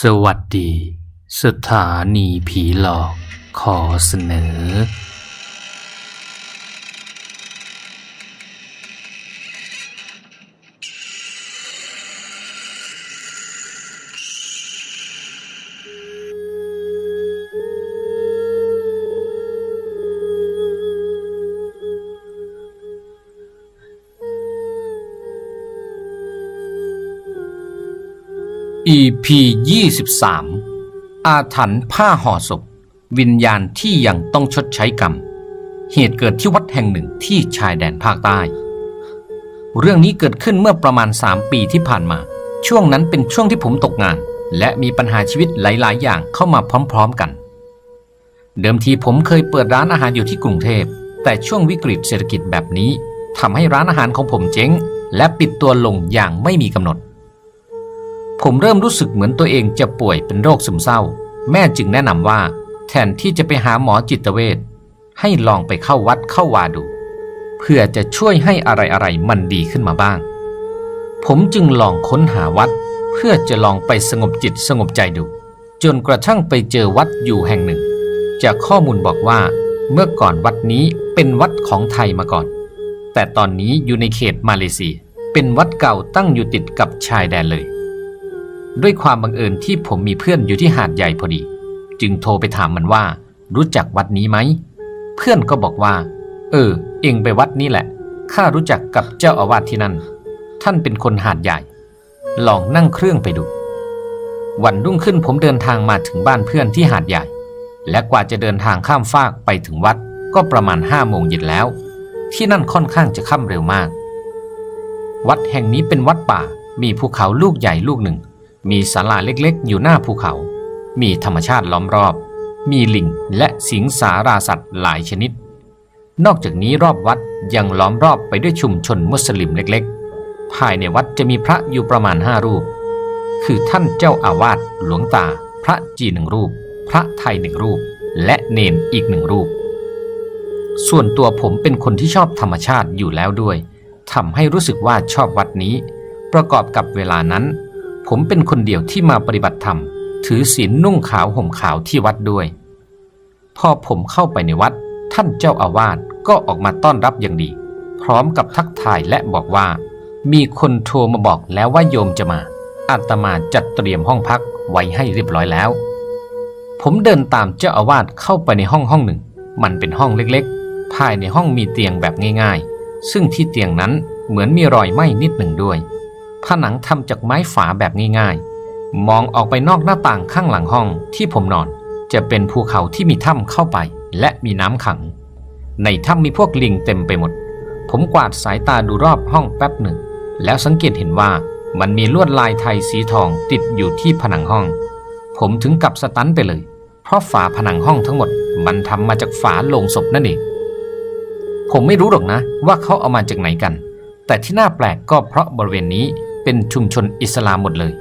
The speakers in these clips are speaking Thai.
สวัสดี สถานีผีหลอก ขอเสนอ EP 23 อาถรรพ์ผ้าห่อศพ วิญญาณที่ยังต้องชดใช้กรรม เหตุเกิดที่วัดแห่งหนึ่งที่ชายแดนภาคใต้ เรื่องนี้เกิดขึ้นเมื่อประมาณ 3 ปีที่ผ่านมา ช่วงนั้นเป็นช่วงที่ผมตกงาน และมีปัญหาชีวิตหลาย ๆ อย่างเข้ามาพร้อม ๆ กัน เดิมทีผมเคยเปิดร้านอาหารอยู่ที่กรุงเทพ แต่ช่วงวิกฤตเศรษฐกิจแบบนี้ทำให้ร้านอาหารของผมเจ๊ง และปิดตัวลงอย่างไม่มีกำหนด ผมเริ่มรู้สึกเหมือนตัวเองจะป่วยเป็นโรคซึมเศร้า แม่จึงแนะนำว่า แทนที่จะไปหาหมอจิตเวชให้ลองไปเข้าวัดเข้าวาดู เพื่อจะช่วยให้อะไรๆมันดีขึ้นมาบ้าง ผมจึงลองค้นหาวัด เพื่อจะลองไปสงบจิตสงบใจดู จนกระทั่งไปเจอวัดอยู่แห่งหนึ่ง จากข้อมูลบอกว่า เมื่อก่อนวัดนี้เป็นวัดของไทยมาก่อน แต่ตอนนี้อยู่ในเขตมาเลเซีย เป็นวัดเก่าตั้งอยู่ติดกับชายแดนเลย ด้วยความบังเอิญที่ผมมีเพื่อนอยู่ที่หาดใหญ่พอดี จึงโทรไปถามมันว่า รู้จักวัดนี้ไหม เพื่อนก็บอกว่า เออ เองไปวัดนี้แหละ ข้ารู้จักกับเจ้าอาวาสที่นั่น ท่านเป็นคนหาดใหญ่ ลองนั่งเครื่องไปดู วันรุ่งขึ้นผมเดินทางมาถึงบ้านเพื่อนที่หาดใหญ่ และกว่าจะเดินทางข้ามฟากไปถึงวัดก็ประมาณห้าโมงเย็นแล้ว ที่นั่นค่อนข้างจะค่ำเร็วมาก วัดแห่งนี้เป็นวัดป่ามีภูเขาลูกใหญ่ลูกหนึ่ง มีศาลาเล็กๆ อยู่หน้าภูเขา มีธรรมชาติล้อมรอบ มีลิงและสิงสาราสัตว์หลายชนิด นอกจากนี้รอบวัดยังล้อมรอบไปด้วยชุมชนมุสลิมเล็กๆ ภายในวัดจะมีพระอยู่ประมาณห้ารูป คือท่านเจ้าอาวาสหลวงตา พระจีหนึ่งรูป พระไทยหนึ่งรูป และเนนอีกหนึ่งรูป ส่วนตัวผมเป็นคนที่ชอบธรรมชาติอยู่แล้วด้วยทำให้รู้สึกว่าชอบวัดนี้ ประกอบกับเวลานั้น ผมเป็นคนเดียวที่มาปฏิบัติธรรม ถือศีลนุ่งขาวห่มขาวที่วัดด้วย พอผมเข้าไปในวัด ท่านเจ้าอาวาสก็ออกมาต้อนรับอย่างดี พร้อมกับทักทายและบอกว่า มีคนโทรมาบอกแล้วว่าโยมจะมาอาตมาจัดเตรียมห้องพักไว้ให้เรียบร้อยแล้ว ผมเดินตามเจ้าอาวาสเข้าไปในห้องห้องหนึ่ง มันเป็นห้องเล็กๆ ภายในห้องมีเตียงแบบง่ายๆ ซึ่งที่เตียงนั้นเหมือนมีรอยไหม้นิดหนึ่งด้วย ผนังทำจากไม้ฝาแบบง่ายๆ มองออกไปนอกหน้าต่างข้างหลังห้องที่ผมนอน จะเป็นภูเขาที่มีถ้ำเข้าไป และมีน้ำขัง ในถ้ำมีพวกลิงเต็มไปหมด ผมกวาดสายตาดูรอบห้องแป๊บหนึ่ง แล้วสังเกตเห็นว่ามันมีลวดลายไทยสีทองติดอยู่ที่ผนังห้อง ผมถึงกับสตันไปเลย เพราะฝาผนังห้องทั้งหมด มันทำมาจากฝาโลงศพนั่นเองผมไม่รู้หรอกนะว่าเขาเอามาจากไหนกัน แต่ที่น่าแปลกก็เพราะบริเวณนี้ เป็นชุมชนอิสลามหมดเลย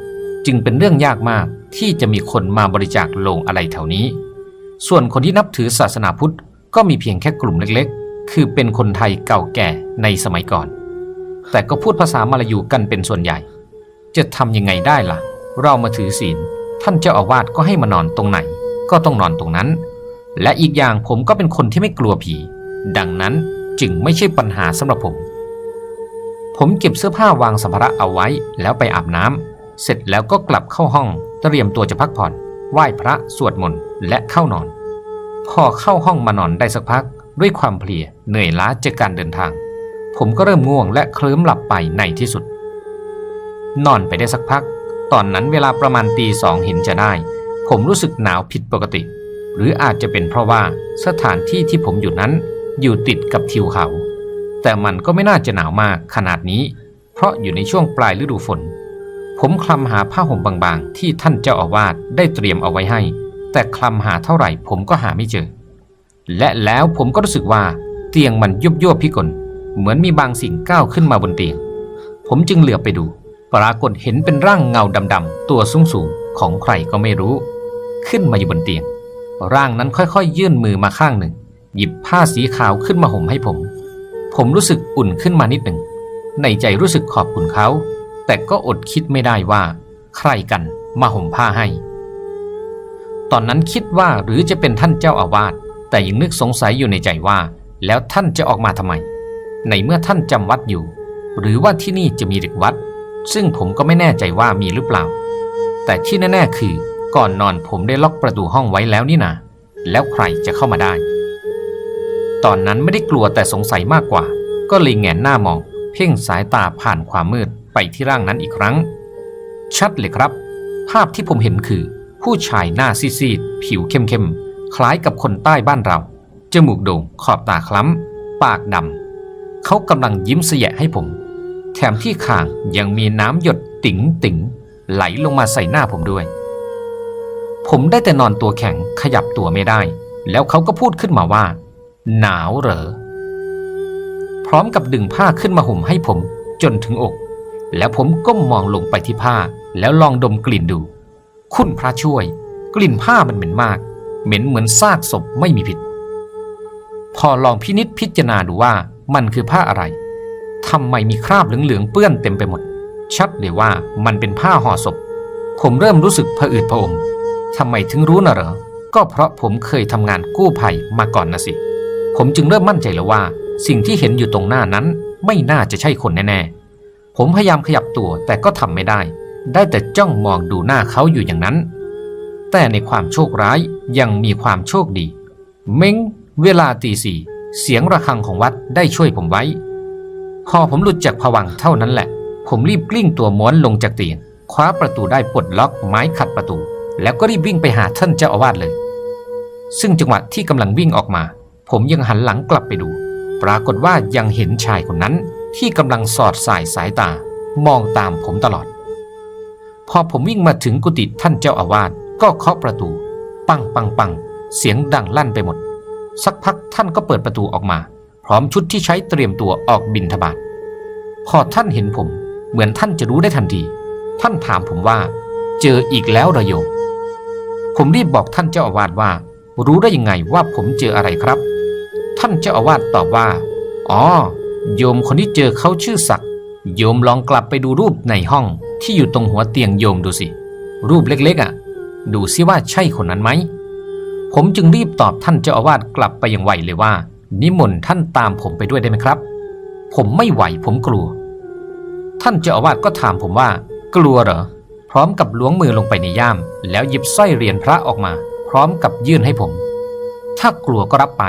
จึงเป็นเรื่องยากมากที่จะมีคนมาบริจาคโลงอะไรแถวนี้ ส่วนคนที่นับถือศาสนาพุทธก็มีเพียงแค่กลุ่มเล็กๆ คือเป็นคนไทยเก่าแก่ในสมัยก่อน แต่ก็พูดภาษามาลายูกันเป็นส่วนใหญ่ จะทำยังไงได้ล่ะ เรามาถือศีล ท่านเจ้าอาวาสก็ให้มานอนตรงไหน ก็ต้องนอนตรงนั้น และอีกอย่างผมก็เป็นคนที่ไม่กลัวผี ดังนั้นจึงไม่ใช่ปัญหาสำหรับผม ผมเก็บเสื้อผ้าวางสัมภาระเอาไว้แล้วไปอาบน้ำเสร็จแล้วก็กลับเข้าห้องเตรียมตัวจะพักผ่อน ไหว้พระสวดมนต์และเข้านอน พอเข้าห้องมานอนได้สักพัก ด้วยความเพลียเหนื่อยล้าจากการเดินทาง ผมก็เริ่มง่วงและเคลิ้มหลับไปในที่สุด นอนไปได้สักพัก ตอนนั้นเวลาประมาณตีสองเห็นจะได้ ผมรู้สึกหนาวผิดปกติ หรืออาจจะเป็นเพราะว่าสถานที่ที่ผมอยู่นั้นอยู่ติดกับทิวเขา แต่มันก็ไม่น่าจะหนาวมากขนาดนี้ เพราะอยู่ในช่วงปลายฤดูฝน ผมคลำหาผ้าห่มบางๆ ที่ท่านเจ้าอาวาสได้เตรียมเอาไว้ให้ แต่คลำหาเท่าไหร่ผมก็หาไม่เจอ และแล้วผมก็รู้สึกว่าเตียงมันยุบยวบพิกลเหมือนมีบางสิ่งก้าวขึ้นมาบนเตียง ผมจึงเหลือบไปดู ปรากฏเห็นเป็นร่างเงาดำๆตัวสูงๆของใครก็ไม่รู้ ขึ้นมาอยู่บนเตียง ร่างนั้นค่อยๆ ยื่นมือมาข้างหนึ่ง หยิบผ้าสีขาวขึ้นมาห่มให้ผม ผมรู้สึกอุ่นขึ้นมานิดหนึ่ง ในใจรู้สึกขอบคุณเขา แต่ก็อดคิดไม่ได้ว่า ใครกันมาห่มผ้าให้ ตอนนั้นคิดว่าหรือจะเป็นท่านเจ้าอาวาสแต่ยังนึกสงสัยอยู่ในใจว่า แล้วท่านจะออกมาทำไม ในเมื่อท่านจำวัดอยู่ หรือว่าที่นี่จะมีเด็กวัด ซึ่งผมก็ไม่แน่ใจว่ามีหรือเปล่า แต่ที่แน่ๆคือ ก่อนนอนผมได้ล็อกประตูห้องไว้แล้วนี่นาแล้วใครจะเข้ามาได้ ตอนนั้นไม่ได้กลัวแต่สงสัยมากกว่า ก็เลยแงนหน้ามอง เพ่งสายตาผ่านความมืดไปที่ร่างนั้นอีกครั้ง ชัดเลยครับ ภาพที่ผมเห็นคือ ผู้ชายหน้าซีดๆผิวเข้มๆคล้ายกับคนใต้บ้านเรา จมูกโด่งขอบตาคล้ำ ปากดำเขากำลังยิ้มเสยะให้ผม แถมที่คางยังมีน้ำหยดติ๋งติ๋งๆไหลลงมาใส่หน้าผมด้วย ผมได้แต่นอนตัวแข็งขยับตัวไม่ได้ แล้วเขาก็พูดขึ้นมาว่า หนาวเหรอ พร้อมกับดึงผ้าขึ้นมาห่มให้ผมจนถึงอก แล้วผมก้มมองลงไปที่ผ้าแล้วลองดมกลิ่นดู คุณพระช่วย กลิ่นผ้ามันเหม็นมาก เหม็นเหมือนซากศพไม่มีผิด พอลองพินิษพิจารณาดูว่ามันคือผ้าอะไรทำไมมีคราบเหลืองๆเปื้อนเต็มไปหมด ชัดเลยว่ามันเป็นผ้าห่อศพ ผมเริ่มรู้สึกผะอืดผะอมทำไมถึงรู้น่ะเหรอ ก็เพราะผมเคยทำงานกู้ภัยมาก่อนนะสิ ผมจึงเริ่มมั่นใจแล้วว่า สิ่งที่เห็นอยู่ตรงหน้านั้นไม่น่าจะใช่คนแน่ๆ ผมพยายามขยับตัวแต่ก็ทำไม่ได้ ได้แต่จ้องมองดูหน้าเขาอยู่อย่างนั้น แต่ในความโชคร้ายยังมีความโชคดีเม้งเวลาตีสี่เสียงระฆังของวัดได้ช่วยผมไว้ พอผมหลุดจากผวังเท่านั้นแหละ ผมรีบกลิ้งตัวม้วนลงจากเตียง คว้าประตูได้ปลดล็อกไม้ขัดประตู แล้วก็รีบวิ่งไปหาท่านเจ้าอาวาสเลย ซึ่งจังหวะที่กำลังวิ่งออกมา ผมยังหันหลังกลับไปดู ปรากฏว่ายังเห็นชายคนนั้นที่กำลังสอดสายสายตา มองตามผมตลอด พอผมวิ่งมาถึงกุฏิท่านเจ้าอาวาสก็เคาะประตู ปังปังปังเสียงดังลั่นไปหมด สักพักท่านก็เปิดประตูออกมา พร้อมชุดที่ใช้เตรียมตัวออกบินทบาทพอท่านเห็นผม เหมือนท่านจะรู้ได้ทันที ท่านถามผมว่า เจออีกแล้วหระโยมผมรีบบอกท่านเจ้าอาวาสว่า รู้ได้ยังไงว่าผมเจออะไรครับ ท่านเจ้าอาวาสตอบว่า อ๋อ โยมคนที่เจอเขาชื่อศักดิ์โยมลองกลับไปดูรูปในห้องที่อยู่ตรงหัวเตียงโยมดูสิ รูปเล็กๆอะ ดูซิว่าใช่คนนั้นไหม ผมจึงรีบตอบท่านเจ้าอาวาสกลับไปอย่างไวเลยว่า นิมนต์ท่านตามผมไปด้วยได้ไหมครับ ผมไม่ไหวผมกลัว ท่านเจ้าอาวาสก็ถามผมว่า กลัวเหรอ พร้อมกับล้วงมือลงไปในย่าม แล้วหยิบสร้อยเหรียญพระออกมา พร้อมกับยื่นให้ผม ถ้ากลัวก็รับไป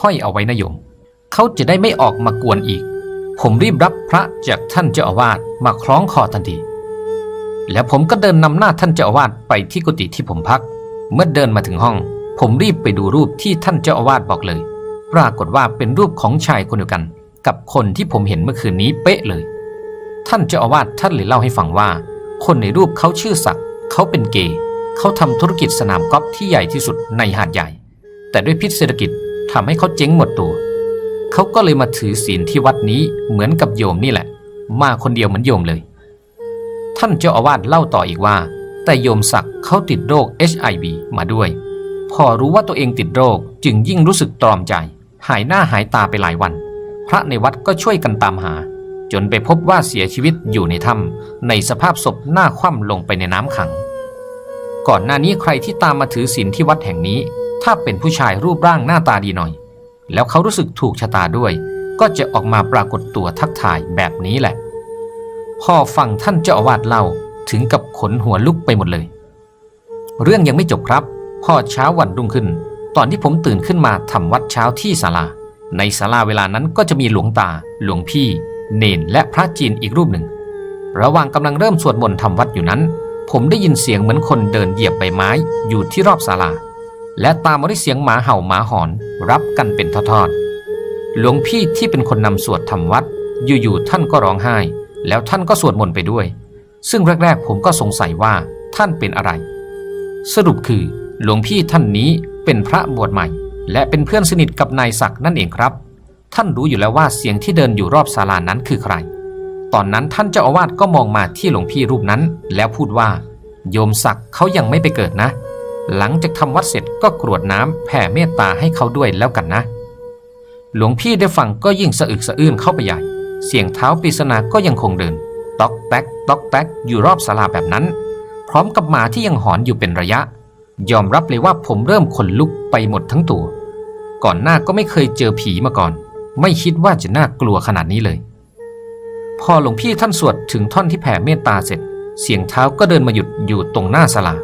ห้อยเอาไว้นะโยม เขาจะได้ไม่ออกมากวนอีก ผมรีบรับพระจากท่านเจ้าอาวาสมาคล้องคอทันที แล้วผมก็เดินนำหน้าท่านเจ้าอาวาสไปที่กุฏิที่ผมพัก เมื่อเดินมาถึงห้อง ผมรีบไปดูรูปที่ท่านเจ้าอาวาสบอกเลย ปรากฏว่าเป็นรูปของชายคนเดียวกัน กับคนที่ผมเห็นเมื่อคืนนี้เป๊ะเลย ท่านเจ้าอาวาสท่านเลยเล่าให้ฟังว่า คนในรูปเขาชื่อศักดิ์เขาเป็นเกย์เขาทำธุรกิจสนามกอล์ฟที่ใหญ่ที่สุดในหาดใหญ่ แต่ด้วยพิษเศรษฐกิจ ทำให้เขาเจ๊งหมดตัว เขาก็เลยมาถือศีลที่วัดนี้เหมือนกับโยมนี่แหละ มาคนเดียวเหมือนโยมเลย ท่านเจ้าอาวาสเล่าต่ออีกว่า แต่โยมศักดิ์เขาติดโรค HIV มาด้วย พอรู้ว่าตัวเองติดโรคจึงยิ่งรู้สึกตรอมใจ หายหน้าหายตาไปหลายวัน พระในวัดก็ช่วยกันตามหา จนไปพบว่าเสียชีวิตอยู่ในถ้ำในสภาพศพหน้าคว่ำลงไปในน้ำขัง ก่อนหน้านี้ใครที่ตามมาถือศีลที่วัดแห่งนี้ ถ้าเป็นผู้ชายรูปร่างหน้าตาดีหน่อย แล้วเขารู้สึกถูกชะตาด้วย ก็จะออกมาปรากฏตัวทักทายแบบนี้แหละ พ่อฟังท่านเจ้าอาวาสเล่าถึงกับขนหัวลุกไปหมดเลย เรื่องยังไม่จบครับ พ่อเช้าวันรุ่งขึ้น ตอนที่ผมตื่นขึ้นมาทำวัดเช้าที่ศาลา ในศาลาเวลานั้นก็จะมีหลวงตา หลวงพี่ เนนและพระจีนอีกรูปหนึ่ง ระหว่างกำลังเริ่มสวดมนต์ทำวัดอยู่นั้น ผมได้ยินเสียงเหมือนคนเดินเหยียบใบไม้อยู่ที่รอบศาลา และตามมาด้วยเสียงหมาเห่าหมาหอนรับกันเป็นทอดๆหลวงพี่ที่เป็นคนนำสวดทำวัด อยู่ๆท่านก็ร้องไห้ แล้วท่านก็สวดมนต์ไปด้วย ซึ่งแรกๆผมก็สงสัยว่าท่านเป็นอะไร สรุปคือหลวงพี่ท่านนี้เป็นพระบวชใหม่ และเป็นเพื่อนสนิทกับนายศักดิ์นั่นเองครับ ท่านรู้อยู่แล้วว่าเสียงที่เดินอยู่รอบศาลานั้นคือใคร ตอนนั้นท่านเจ้าอาวาสก็มองมาที่หลวงพี่รูปนั้น แล้วพูดว่า โยมศักดิ์เขายังไม่ไปเกิดนะ หลังจากทำวัดเสร็จก็กรวดน้ำแผ่เมตตาให้เขาด้วยแล้วกันนะ หลวงพี่ได้ฟังก็ยิ่งสะอึกสะอื้นเข้าไปใหญ่ เสียงเท้าปริศนาก็ยังคงเดินต๊อกแต๊กต๊อกแต๊กอยู่รอบศาลาแบบนั้น พร้อมกับหมาที่ยังหอนอยู่เป็นระยะ ยอมรับเลยว่าผมเริ่มขนลุกไปหมดทั้งตัว ก่อนหน้าก็ไม่เคยเจอผีมาก่อน ไม่คิดว่าจะน่ากลัวขนาดนี้เลย พอหลวงพี่ท่านสวดถึงท่อนที่แผ่เมตตาเสร็จ เสียงเท้าก็เดินมาหยุดอยู่ตรงหน้าศาลา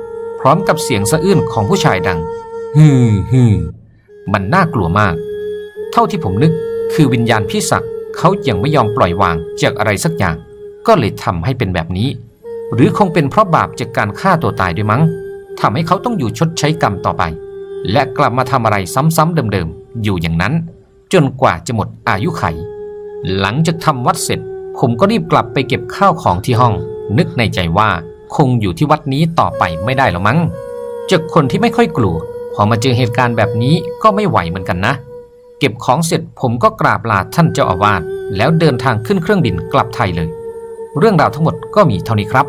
ร้อมกับเสียงสะอื้นของผู้ชายดังฮึมฮึมมันน่ากลัวมาก เท่าที่ผมนึกคือวิญญาณพี่ศักดิ์เขายังไม่ยอมปล่อยวางจากอะไรสักอย่าง ก็เลยทำให้เป็นแบบนี้ หรือคงเป็นเพราะบาปจากการฆ่าตัวตายด้วยมั้งทำให้เขาต้องอยู่ชดใช้กรรมต่อไป และกลับมาทำอะไรซ้ำๆเดิมๆอยู่อย่างนั้น จนกว่าจะหมดอายุไข หลังจากทำวัดเสร็จ ผมก็รีบกลับไปเก็บข้าวของที่ห้อง นึกในใจว่า คงอยู่ที่วัดนี้ต่อไปไม่ได้หรอมั้งจากคนที่ไม่ค่อยกลัว พอมาเจอเหตุการณ์แบบนี้ก็ไม่ไหวเหมือนกันนะ เก็บของเสร็จผมก็กราบลาท่านเจ้าอาวาสแล้วเดินทางขึ้นเครื่องบินกลับไทยเลย เรื่องราวทั้งหมดก็มีเท่านี้ครับ